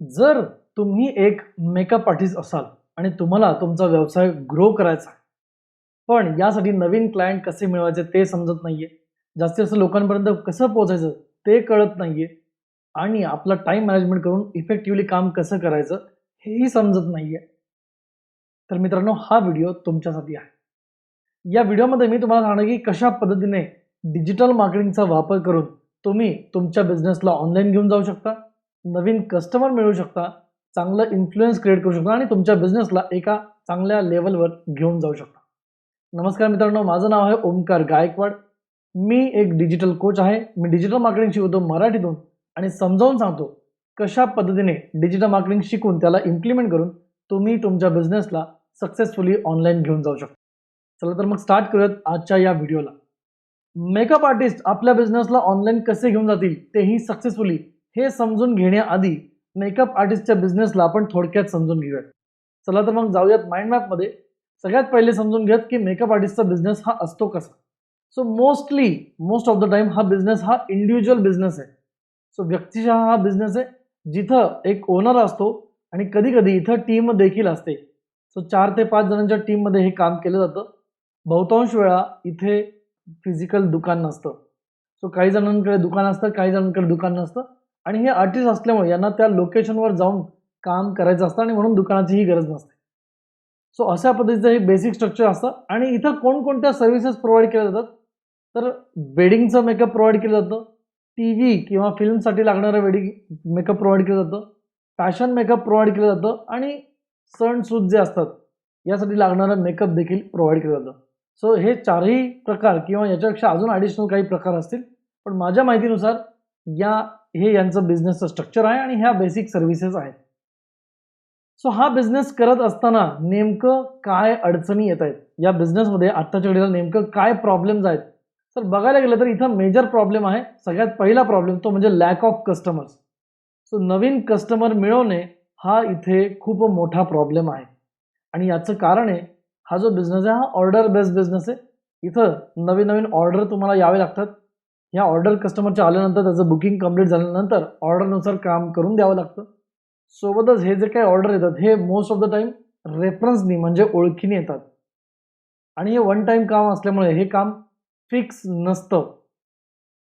जर तुम्ही एक मेकअप आर्टिस्ट असाल आणि तुम्हाला तुमचा व्यवसाय ग्रो करायचा आहे पण यासाठी नवीन क्लायंट कसे मिळवायचे ते समजत नाही आहे जास्तीत जास्त लोकांपर्यंत कसं पोहोचायचं ते कळत नाही आहे आणि आपला टाईम मॅनेजमेंट करून इफेक्टिव्हली काम कसं करायचं हेही समजत नाही आहे तर मित्रांनो हा व्हिडिओ तुमच्यासाठी आहे. या व्हिडिओमध्ये मी तुम्हाला सांगणार की कशा पद्धतीने डिजिटल मार्केटिंगचा वापर करून तुम्ही तुमच्या बिझनेसला ऑनलाईन घेऊन जाऊ शकता नवीन कस्टमर मिळवू शकता चांगलं इन्फ्लुएन्स क्रिएट करू शकता आणि तुमच्या बिझनेसला एका चांगल्या लेवलवर घेऊन जाऊ शकता. नमस्कार मित्रांनो माझं नाव आहे ओमकार गायकवाड. मी एक डिजिटल कोच आहे. मी डिजिटल मार्केटिंग शिकवतो मराठीतून आणि समजावून सांगतो कशा पद्धतीने डिजिटल मार्केटिंग शिकून त्याला इम्प्लिमेंट करून तुम्ही तुमच्या बिझनेसला सक्सेसफुली ऑनलाईन घेऊन जाऊ शकता. चला तर मग स्टार्ट करूयात आजच्या या व्हिडिओला मेकअप आर्टिस्ट आपल्या बिझनेसला ऑनलाईन कसे घेऊन जातील तेही सक्सेसफुली हे समजून घेण्याआधी मेकअप आर्टिस्टच्या बिझनेसला आपण थोडक्यात समजून घेऊयात. चला तर मग जाऊयात माइंड मॅपमध्ये सगळ्यात पहिले समजून घेऊयात की मेकअप आर्टिस्टचा बिझनेस हा असतो कसा. So mostly most of the time हा बिझनेस हा इंडिव्हिज्युअल बिझनेस आहे. सो व्यक्तिशः हा बिझनेस आहे जिथं एक ओनर असतो आणि कधी कधी इथं टीम देखील असते. सो चार ते पाच जणांच्या टीममध्ये हे काम केलं जातं. बहुतांश वेळा इथे फिजिकल दुकान नसतं. सो काही जणांकडे दुकान असतं काही जणांकडे दुकान नसतं. आणि हे आर्टिस्ट असल्यामुळे यांना त्या लोकेशनवर जाऊन काम करायचं असतं आणि म्हणून दुकानाचीही गरज नसते सो अशा पद्धतीचं हे बेसिक स्ट्रक्चर असतं आणि इथं कोणकोणत्या सर्व्हिसेस प्रोव्हाइड केल्या जातात? तर वेडिंगचं मेकअप प्रोव्हाइड केलं जातं टी व्ही किंवा फिल्मसाठी लागणारं वेडिंग मेकअप प्रोव्हाइड केलं जातं फॅशन मेकअप प्रोव्हाइड केलं जातं आणि सणसूद जे असतात यासाठी लागणारं मेकअप देखील प्रोव्हाइड केलं जातं. सो हे चारही प्रकार किंवा याच्यापेक्षा अजून ॲडिशनल काही प्रकार असतील. पण माझ्या माहितीनुसार या हे यांचं बिझनेसचं स्ट्रक्चर आहे आणि ह्या बेसिक सर्व्हिसेस आहेत. सो हा बिझनेस करत असताना नेमकं काय अडचणी येत आहेत? या बिझनेसमध्ये आत्ताच्या घडीला नेमकं काय प्रॉब्लेम्स आहेत? तर बघायला गेलं तर इथं मेजर प्रॉब्लेम आहे. सगळ्यात पहिला प्रॉब्लेम तो म्हणजे लॅक ऑफ कस्टमर्स सो नवीन कस्टमर मिळवणे हा इथे खूप मोठा प्रॉब्लेम आहे. आणि याचं कारण आहे हा जो बिझनेस आहे हा ऑर्डर बेस्ड बिझनेस आहे. इथं नवीन नवीन ऑर्डर तुम्हाला यावे लागतात. ह्या ऑर्डर कस्टमरच्या आल्यानंतर त्याचं बुकिंग कंप्लीट झाल्यानंतर ऑर्डरनुसार काम करून द्यावं लागतं. सोबतच हे जे काही ऑर्डर येतात हे मोस्ट ऑफ द टाईम रेफरन्सनी म्हणजे ओळखीने येतात. आणि हे वन टाईम काम असल्यामुळे हे काम फिक्स नसतं.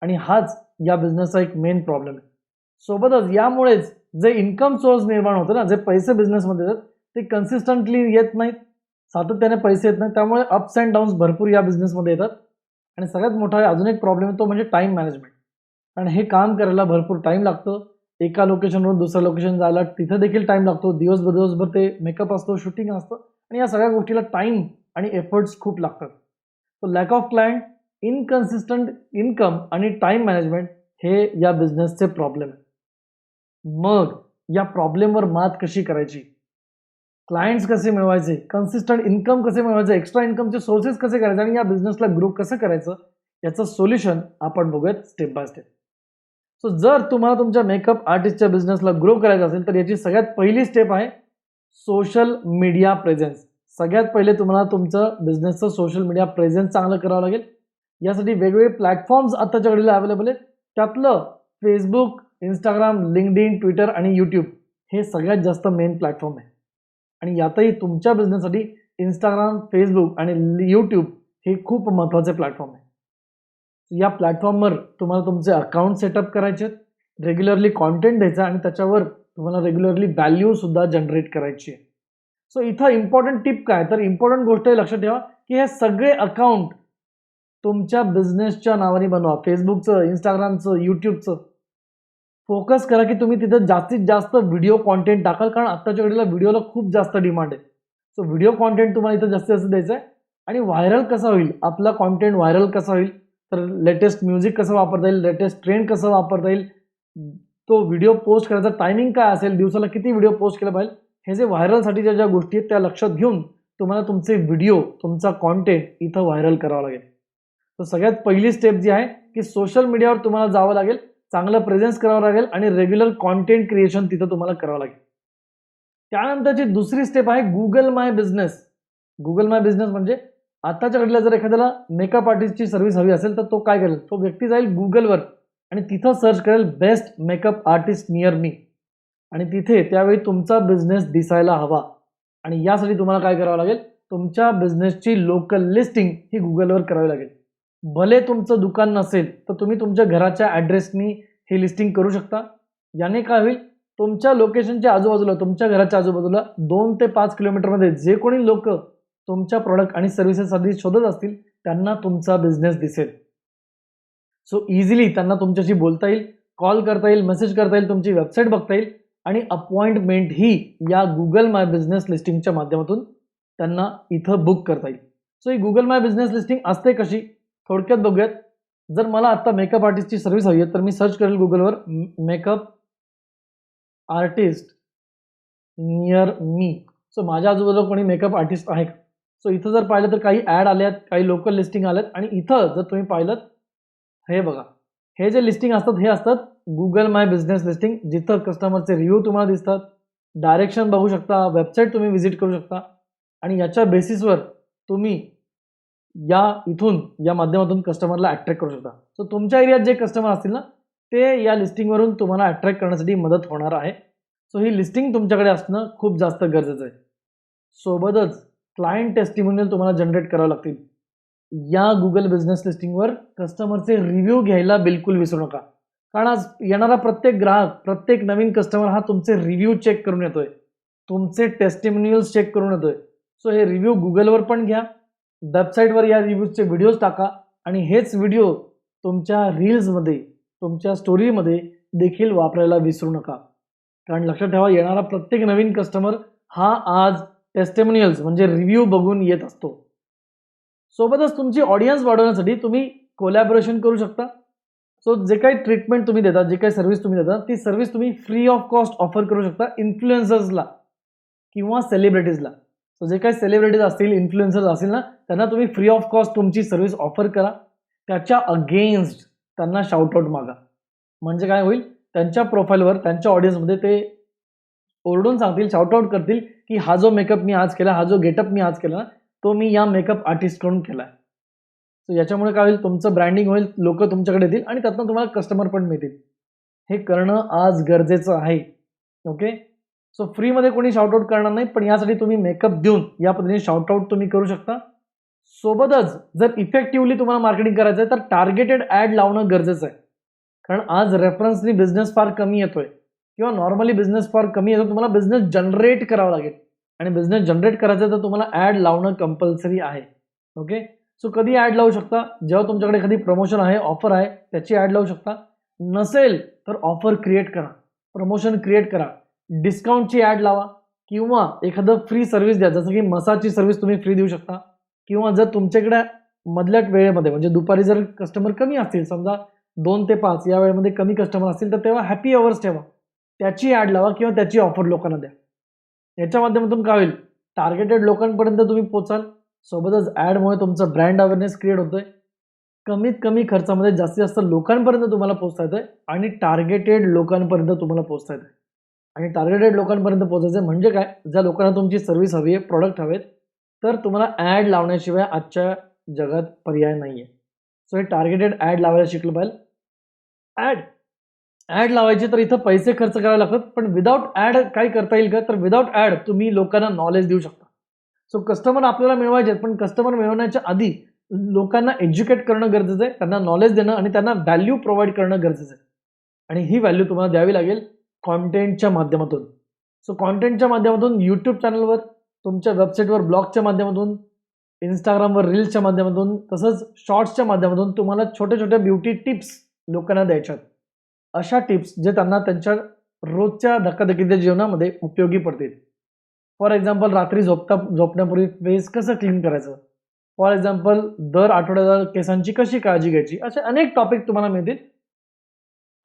आणि हाच या बिझनेसचा एक मेन प्रॉब्लेम आहे. सोबतच यामुळेच जे इन्कम सोर्स निर्माण होतं ना जे पैसे बिझनेसमध्ये येतात ते कन्सिस्टंटली येत नाहीत. सातत्याने पैसे येत नाहीत. त्यामुळे अप्स अँड डाऊन्स भरपूर या बिझनेसमध्ये येतात. आणि सगळ्यात मोठा अजून एक प्रॉब्लेम आहे तो म्हणजे टाईम मॅनेजमेंट कारण हे काम करायला भरपूर टाईम लागतं. एका लोकेशनवरून दुसऱ्या लोकेशन जायला तिथं देखील टाईम लागतो. दिवसभर दिवसभर ते मेकअप असतो शूटिंग असतं. आणि या सगळ्या गोष्टीला टाईम आणि एफर्ट्स खूप लागतात. So lack of client inconsistent income आणि टाईम मॅनेजमेंट हे या बिझनेसचे प्रॉब्लेम आहे. मग या प्रॉब्लेमवर मात कशी करायची? क्लायंट्स कसे मिळवायचे? कन्सिस्टंट इन्कम कसे मिळवायचे? एक्स्ट्रा इन्कमचे सोर्सेस कसे करायचे? आणि या बिझनेसला ग्रो कसं करायचं? याचं सोल्युशन आपण बघूयात स्टेप बाय स्टेप सो जर तुम्हाला तुमच्या मेकअप आर्टिस्टच्या बिझनेसला ग्रो करायचं असेल तर याची सगळ्यात पहिली स्टेप आहे सोशल मीडिया प्रेझेन्स सगळ्यात पहिले तुम्हाला तुमचं बिझनेसचं सोशल मीडिया प्रेझेन्स चांगलं करावं लागेल. यासाठी वेगवेगळे प्लॅटफॉर्म्स आत्ताच्या घडीला अवेलेबल आहेत. त्यातलं फेसबुक इंस्टाग्राम लिंकड ट्विटर आणि यूट्यूब हे सगळ्यात जास्त मेन प्लॅटफॉर्म आहे. आणि यातही तुमच्या बिझनेससाठी इंस्टाग्राम फेसबुक आणि यूट्यूब हे खूप महत्त्वाचे प्लॅटफॉर्म आहे. या प्लॅटफॉर्मवर तुम्हाला तुमचे अकाउंट सेटअप करायचे रेग्युलरली कॉन्टेंट द्यायचा आणि त्याच्यावर तुम्हाला रेग्युलरली व्हॅल्यूसुद्धा जनरेट करायची आहे. सो इथं इम्पॉर्टंट टिप काय? तर इम्पॉर्टंट गोष्ट हे लक्षात ठेवा की हे सगळे अकाउंट तुमच्या बिझनेसच्या नावाने बनवा. फेसबुकचं इंस्टाग्रामचं यूट्यूबचं फोकस करा की तुम्ही तिथं जास्तीत जास्त व्हिडिओ कॉन्टेंट टाकाल कारण आत्ताच्या घडीला व्हिडिओला खूप जास्त डिमांड आहे. सो व्हिडिओ कॉन्टेंट तुम्हाला इथं जास्तीत जास्त द्यायचं आहे आणि व्हायरल कसा होईल? आपला कॉन्टेंट व्हायरल कसा होईल? तर लेटेस्ट म्युझिक कसं वापरता येईल? लेटेस्ट ट्रेंड कसं वापरता येईल? तो व्हिडिओ पोस्ट करायचा टायमिंग काय असेल? दिवसाला किती व्हिडिओ पोस्ट केला पाहिजे? हे जे व्हायरलसाठीच्या ज्या गोष्टी आहेत त्या लक्षात घेऊन तुम्हाला तुमचे व्हिडिओ तुमचा कॉन्टेंट इथं व्हायरल करावा लागेल. तर सगळ्यात पहिली स्टेप जी आहे की सोशल मीडियावर तुम्हाला जावं लागेल. चांगलं प्रेझेन्स करावं लागेल आणि रेग्युलर कॉन्टेंट क्रिएशन तिथं तुम्हाला करावं लागेल. त्यानंतरची दुसरी स्टेप आहे Google My Business Google My Business म्हणजे आताच्या घडीला जर एखाद्याला मेकअप आर्टिस्टची सर्व्हिस हवी असेल तर तो काय करेल? तो व्यक्ती जाईल गुगलवर आणि तिथं सर्च करेल best makeup artist near me आणि तिथे त्यावेळी तुमचा बिझनेस दिसायला हवा. आणि यासाठी तुम्हाला काय करावं लागेल? तुमच्या बिझनेसची लोकल लिस्टिंग ही गुगलवर करावी लागेल. भले तुमचं दुकान नसेल तर तुम्ही तुमच्या घराच्या ॲड्रेसनी हे लिस्टिंग करू शकता. याने काय होईल? तुमच्या लोकेशनच्या आजूबाजूला तुमच्या घराच्या आजूबाजूला दोन ते पाच किलोमीटरमध्ये जे कोणी लोक तुमच्या प्रॉडक्ट आणि सर्व्हिसेससाठी शोधत असतील त्यांना तुमचा बिझनेस दिसेल. सो इझिली त्यांना तुमच्याशी बोलता येईल कॉल करता येईल मेसेज करता येईल तुमची वेबसाईट बघता येईल आणि अपॉइंटमेंट ही या गुगल माय बिझनेस लिस्टिंगच्या माध्यमातून त्यांना इथं बुक करता येईल. सो ही गुगल माय बिझनेस लिस्टिंग असते कशी? थोडक्यात बघूयात. जर मला आत्ता मेकअप आर्टिस्टची सर्व्हिस हवी आहे तर मी सर्च करेल गुगलवर makeup artist near me so माझ्या आजूबाजूला कोणी मेकअप आर्टिस्ट आहे का? सो इथं जर पाहिलं तर काही ॲड आल्यात काही लोकल लिस्टिंग आल्यात. आणि इथं जर तुम्ही पाहिलं हे बघा. हे जे लिस्टिंग असतात हे असतात गुगल माय बिझनेस लिस्टिंग जिथं कस्टमरचे रिव्ह्यू तुम्हाला दिसतात. डायरेक्शन बघू शकता वेबसाईट तुम्ही व्हिजिट करू शकता. आणि याच्या बेसिसवर तुम्ही या इथून या माध्यमातून कस्टमरला अट्रॅक्ट करू शकता. सो तुमच्या एरियात जे कस्टमर असतील ना ते या लिस्टिंगवरून तुम्हाला अट्रॅक्ट करण्यासाठी मदत होणार आहे. सो ही लिस्टिंग तुमच्याकडे असणं खूप जास्त गरजेचं आहे. सोबतच क्लायंट टेस्टिमोनियल तुम्हाला जनरेट करावं लागतील. या गुगल बिझनेस लिस्टिंगवर कस्टमरचे रिव्ह्यू घ्यायला बिलकुल विसरू नका. कारण आज येणारा प्रत्येक ग्राहक प्रत्येक नवीन कस्टमर हा तुमचे रिव्ह्यू चेक करून येतोय. तुमचे टेस्टिमोनियल्स चेक करून येतोय. सो हे रिव्ह्यू गुगलवर पण घ्या. वेबसाईटवर या रिव्ह्यूजचे व्हिडिओज टाका आणि हेच व्हिडिओ तुमच्या रील्समध्ये तुमच्या स्टोरीमध्ये देखील वापरायला विसरू नका. कारण लक्षात ठेवा येणारा प्रत्येक नवीन कस्टमर हा आज टेस्टेमोनियल्स म्हणजे रिव्ह्यू बघून येत असतो. सोबतच तुमची ऑडियन्स वाढवण्यासाठी तुम्ही कोलॅबोरेशन करू शकता. सो जे काही ट्रीटमेंट तुम्ही देता जे काही सर्व्हिस तुम्ही देता ती सर्व्हिस तुम्ही फ्री ऑफ कॉस्ट ऑफर करू शकता इन्फ्लुएन्सर्सला किंवा सेलिब्रिटीजला सो जे काही सेलिब्रिटीज असतील इन्फ्लुएन्सर्स असतील ना त्यांना तुम्ही फ्री ऑफ कॉस्ट तुमची सर्व्हिस ऑफर करा. त्याच्या अगेन्स्ट त्यांना शाउटआउट मागा. म्हणजे काय होईल? त्यांच्या प्रोफाईलवर त्यांच्या ऑडियन्समध्ये ते ओरडून सांगतील शाउटआउट करतील की हा जो मेकअप मी आज केला हा जो गेटअप मी आज केला ना तो मी या मेकअप आर्टिस्टकडून केला आहे सो याच्यामुळे काय होईल? तुमचं ब्रँडिंग होईल लोक तुमच्याकडे येतील आणि त्यातनं तुम्हाला कस्टमर पण मिळतील. हे करणं आज गरजेचं आहे. ओके सो फ्रीमध्ये कोणी शाउटआउट करणार नाही पण यासाठी तुम्ही मेकअप देऊन या पद्धतीने शाउटआउट तुम्ही करू शकता. सोबतच जर इफेक्टिव्हली तुम्हाला मार्केटिंग करायचं आहे तर टार्गेटेड ॲड लावणं गरजेचं आहे. कारण आज रेफरन्सनी बिझनेस फार कमी येतोय. किंवा नॉर्मली बिझनेस फार कमी येतो तुम्हाला बिझनेस जनरेट करावा लागेल. आणि बिझनेस जनरेट करायचं तर तुम्हाला ॲड लावणं कंपल्सरी आहे. ओके सो कधी ॲड लावू शकता? जेव्हा तुमच्याकडे एखादी प्रमोशन आहे ऑफर आहे त्याची ॲड लावू शकता. नसेल तर ऑफर क्रिएट करा. प्रमोशन क्रिएट करा. डिस्काउंटची ॲड लावा किंवा एखादं फ्री सर्व्हिस द्या. जसं की मसाजची सर्व्हिस तुम्ही फ्री देऊ शकता. किंवा जर तुमच्याकडे मधल्या वेळेमध्ये म्हणजे दुपारी जर कस्टमर कमी असतील समजा दोन ते पाच या वेळेमध्ये कमी कस्टमर असतील तर तेव्हा हॅपी अवर्स ठेवा. त्याची ॲड लावा किंवा त्याची ऑफर लोकांना द्या. याच्या माध्यमातून काय होईल? टार्गेटेड लोकांपर्यंत तुम्ही पोचाल. सोबतच ॲडमुळे तुमचं ब्रँड अवेअरनेस क्रिएट होतोय. कमीत कमी खर्चामध्ये जास्तीत जास्त लोकांपर्यंत तुम्हाला पोचता येतं आणि टार्गेटेड लोकांपर्यंत तुम्हाला पोचता येतं आणि टार्गेटेड लोकांपर्यंत पोहोचायचं म्हणजे काय? ज्या लोकांना तुमची सर्व्हिस हवी आहे प्रॉडक्ट हवेत तर तुम्हाला ॲड लावण्याशिवाय आजच्या जगात पर्याय नाही आहे सो हे टार्गेटेड ॲड लावायला शिकलं पाहिजे. ॲड ॲड लावायचे तर इथं पैसे खर्च करावे लागतात पण विदाऊट ॲड काय करता येईल का? तर विदाऊट ॲड तुम्ही लोकांना नॉलेज देऊ शकता. सो कस्टमर आपल्याला मिळवायचे आहेत पण कस्टमर मिळवण्याच्या आधी लोकांना एज्युकेट करणं गरजेचं आहे त्यांना नॉलेज देणं आणि त्यांना व्हॅल्यू प्रोव्हाइड करणं गरजेचं आहे. आणि ही व्हॅल्यू तुम्हाला द्यावी लागेल. कॉन्टेंटच्या माध्यमातून. सो कॉन्टेंटच्या माध्यमातून यूट्यूब चॅनलवर तुमच्या वेबसाईटवर ब्लॉगच्या माध्यमातून इंस्टाग्रामवर रील्सच्या माध्यमातून तसंच शॉर्ट्सच्या माध्यमातून तुम्हाला छोट्या छोट्या ब्युटी टिप्स लोकांना द्यायच्यात. अशा टिप्स जे त्यांना त्यांच्या रोजच्या धक्काधक्कीच्या जीवनामध्ये उपयोगी पडतील. फॉर एक्झाम्पल रात्री झोपता झोपण्यापूर्वी फेस कसं क्लीन करायचं? फॉर एक्झाम्पल दर आठवड्याला केसांची कशी काळजी घ्यायची? असे अनेक टॉपिक तुम्हाला मिळतील.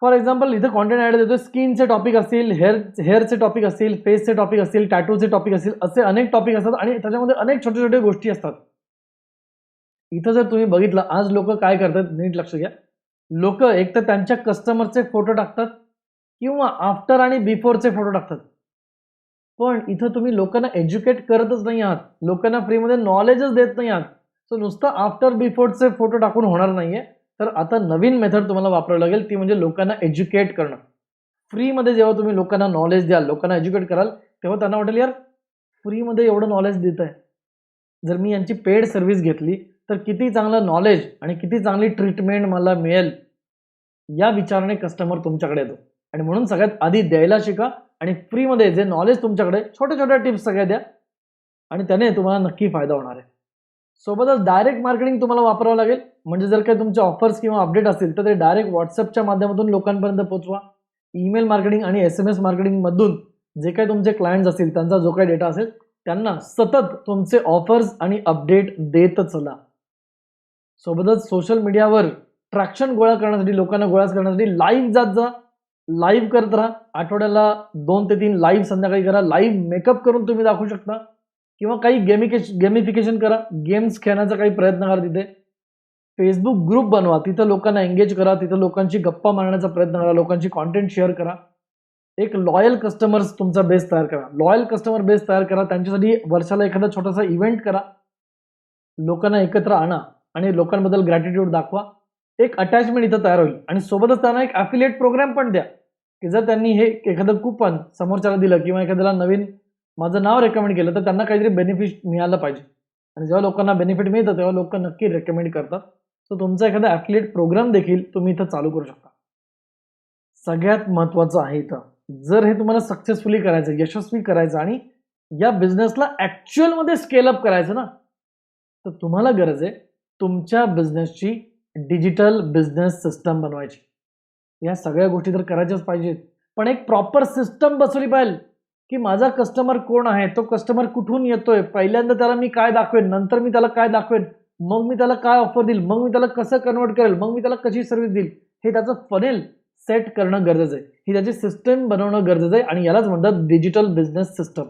फॉर एक्झाम्पल इथं कॉन्टेंट ॲड देतो स्किनचे टॉपिक असतील हेअर हेअरचे टॉपिक असतील फेसचे टॉपिक असतील टॅटूचे टॉपिक असतील असे अनेक टॉपिक असतात आणि त्याच्यामध्ये अनेक छोट्या छोट्या गोष्टी असतात. इथं जर तुम्ही बघितलं आज लोक काय करतात नीट लक्ष घ्या. लोक एक तर त्यांच्या कस्टमरचे फोटो टाकतात किंवा आफ्टर आणि बिफोरचे फोटो टाकतात. पण इथं तुम्ही लोकांना एज्युकेट करतच नाही आहात. लोकांना फ्रीमध्ये नॉलेजच देत नाही आहात. सो नुसतं आफ्टर बिफोरचे फोटो टाकून होणार नाही आहे तर आता नवीन मेथड तुम्हाला वापरावी लागेल ती म्हणजे लोकांना एज्युकेट करणं. फ्रीमध्ये जेव्हा तुम्ही लोकांना नॉलेज द्याल लोकांना एज्युकेट कराल तेव्हा त्यांना वाटेल यार फ्रीमध्ये एवढं नॉलेज देत आहे जर मी यांची पेड सर्व्हिस घेतली तर किती चांगलं नॉलेज आणि किती चांगली ट्रीटमेंट मला मिळेल? या विचाराने कस्टमर तुमच्याकडे येतो. आणि म्हणून सगळ्यात आधी द्यायला शिका आणि फ्रीमध्ये जे नॉलेज तुमच्याकडे छोट्या छोट्या टिप्स सगळ्या द्या. आणि त्याने तुम्हाला नक्की फायदा होणार आहे. सोबतच डायरेक्ट मार्केटिंग तुम्हाला वापरावं लागेल. म्हणजे जर काही तुमचे ऑफर्स किंवा अपडेट असतील तर ते डायरेक्ट व्हॉट्सअपच्या माध्यमातून लोकांपर्यंत पोहोचवा. ईमेल मार्केटिंग आणि एस एम एस मार्केटिंगमधून जे काही तुमचे क्लायंट्स असतील त्यांचा जो काही डेटा असेल त्यांना सतत तुमचे ऑफर्स आणि अपडेट देत चला. सोबतच सोशल मीडियावर ट्रॅक्शन गोळा करण्यासाठी लोकांना गोळा करण्यासाठी लाईव्ह जात जा. लाईव्ह करत राहा. आठवड्याला दोन ते तीन लाईव्ह संध्याकाळी करा. लाईव्ह मेकअप करून तुम्ही दाखवू शकता. किंवा काही गेमिकेश गेमिफिकेशन करा. गेम्स खेळण्याचा काही प्रयत्न करा तिथे. फेसबुक ग्रुप बनवा. तिथं लोकांना एंगेज करा. तिथं लोकांशी गप्पा मारण्याचा प्रयत्न करा. लोकांची कॉन्टेंट शेअर करा. एक लॉयल कस्टमर्स तुमचा बेस तयार करा. लॉयल कस्टमर बेस तयार करा. त्यांच्यासाठी वर्षाला एखादा छोटासा इव्हेंट करा. लोकांना एकत्र आणा आणि लोकांबद्दल ग्रॅटिट्यूड दाखवा. एक अटॅचमेंट इथं तयार होईल. आणि सोबतच त्यांना एक ॲफिलिएट प्रोग्राम पण द्या. की जर त्यांनी हे एखादं कुपन समोरच्याला दिलं किंवा एखाद्याला नवीन माझं नाव रेकमेंड केलं तर त्यांना काहीतरी बेनिफिट मिळालं पाहिजे. आणि जेव्हा लोकांना बेनिफिट मिळतं तेव्हा लोक नक्की रेकमेंड करतात. सो तुमचा एखादा ॲफिलिएट प्रोग्राम देखील तुम्ही इथं चालू करू शकता. सगळ्यात महत्त्वाचं आहे इथं जर हे तुम्हाला सक्सेसफुली करायचं यशस्वी करायचं आणि या बिझनेसला ॲक्च्युअलमध्ये स्केलअप करायचं ना तर तुम्हाला गरज आहे तुमच्या बिझनेसची डिजिटल बिझनेस सिस्टम बनवायची. या सगळ्या गोष्टी तर करायच्याच पाहिजेत. पण एक प्रॉपर सिस्टम बसवली पाहिजे. की माझा कस्टमर कोण आहे? तो कस्टमर कुठून येतोय? पहिल्यांदा त्याला मी काय दाखवेन? नंतर मी त्याला काय दाखवेन? मग मी त्याला काय ऑफर देईल? मग मी त्याला कसं कन्वर्ट करेल? मग मी त्याला कशी सर्व्हिस देईल? हे त्याचं फनेल सेट करणं गरजेचं आहे. ही त्याची सिस्टम बनवणं गरजेचं आहे आणि यालाच म्हणतात डिजिटल बिझनेस सिस्टम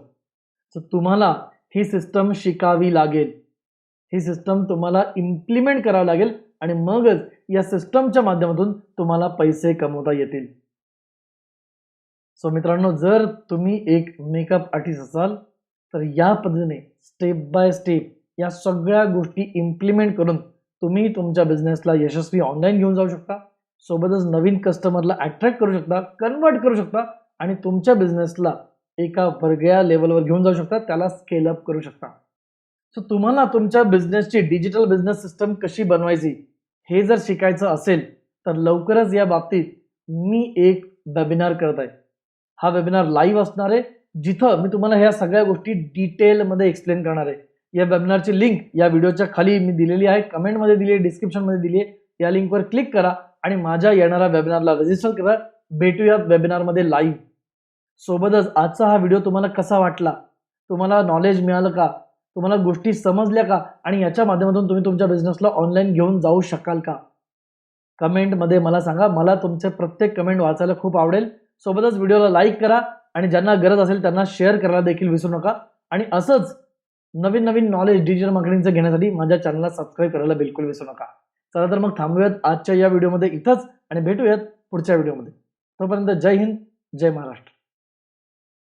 सो तुम्हाला ही सिस्टम शिकावी लागेल. ही सिस्टम तुम्हाला इम्प्लिमेंट करावं लागेल आणि मगच या सिस्टमच्या माध्यमातून तुम्हाला पैसे कमवता येतील. सो मित्रांनो जर तुम्ही एक मेकअप आर्टिस्ट असाल तर या पद्धतीने स्टेप बाय स्टेप या सगळ्या गोष्टी इम्प्लिमेंट करून तुम्ही तुमच्या बिझनेसला यशस्वी ऑनलाईन घेऊन जाऊ शकता. सोबतच नवीन कस्टमरला अट्रॅक्ट करू शकता कन्वर्ट करू शकता आणि तुमच्या बिझनेसला एका वेगळ्या लेवलवर घेऊन जाऊ शकता त्याला स्केल अप करू शकता. सो तुम्हाला तुमच्या बिझनेसची डिजिटल बिझनेस सिस्टम कशी बनवायची हे जर शिकायचं असेल तर लवकरच या बाबतीत मी एक वेबिनार करत आहे. हा वेबिनार लाईव्ह असणार आहे. जिथं मी तुम्हाला ह्या सगळ्या गोष्टी डिटेलमध्ये एक्सप्लेन करणार आहे. या वेबिनारची लिंक या व्हिडिओच्या खाली मी दिलेली आहे. कमेंटमध्ये दिली आहे डिस्क्रिप्शनमध्ये दिली आहे. या लिंकवर क्लिक करा आणि माझ्या येणाऱ्या वेबिनारला रजिस्टर करा. भेटूयात वेबिनारमध्ये लाईव्ह सोबतच आजचा हा व्हिडिओ तुम्हाला कसा वाटला? तुम्हाला नॉलेज मिळालं का? तुम्हाला गोष्टी समजल्या का? आणि याच्या माध्यमातून तुम्ही तुमच्या बिझनेसला ऑनलाईन घेऊन जाऊ शकाल का? कमेंटमध्ये मला सांगा. मला तुमचे प्रत्येक कमेंट वाचायला खूप आवडेल. सोबतच व्हिडिओला लाईक करा आणि ज्यांना गरज असेल त्यांना शेअर करायला देखील विसरू नका. आणि असंच नवीन नवीन नॉलेज डिजिटल मार्केटिंगचं घेण्यासाठी माझ्या चॅनलला सबस्क्राईब करायला बिलकुल विसरू नका. चला तर मग थांबूयात आजच्या या व्हिडिओमध्ये इथंच आणि भेटूयात पुढच्या व्हिडिओमध्ये तोपर्यंत जय हिंद जय महाराष्ट्र.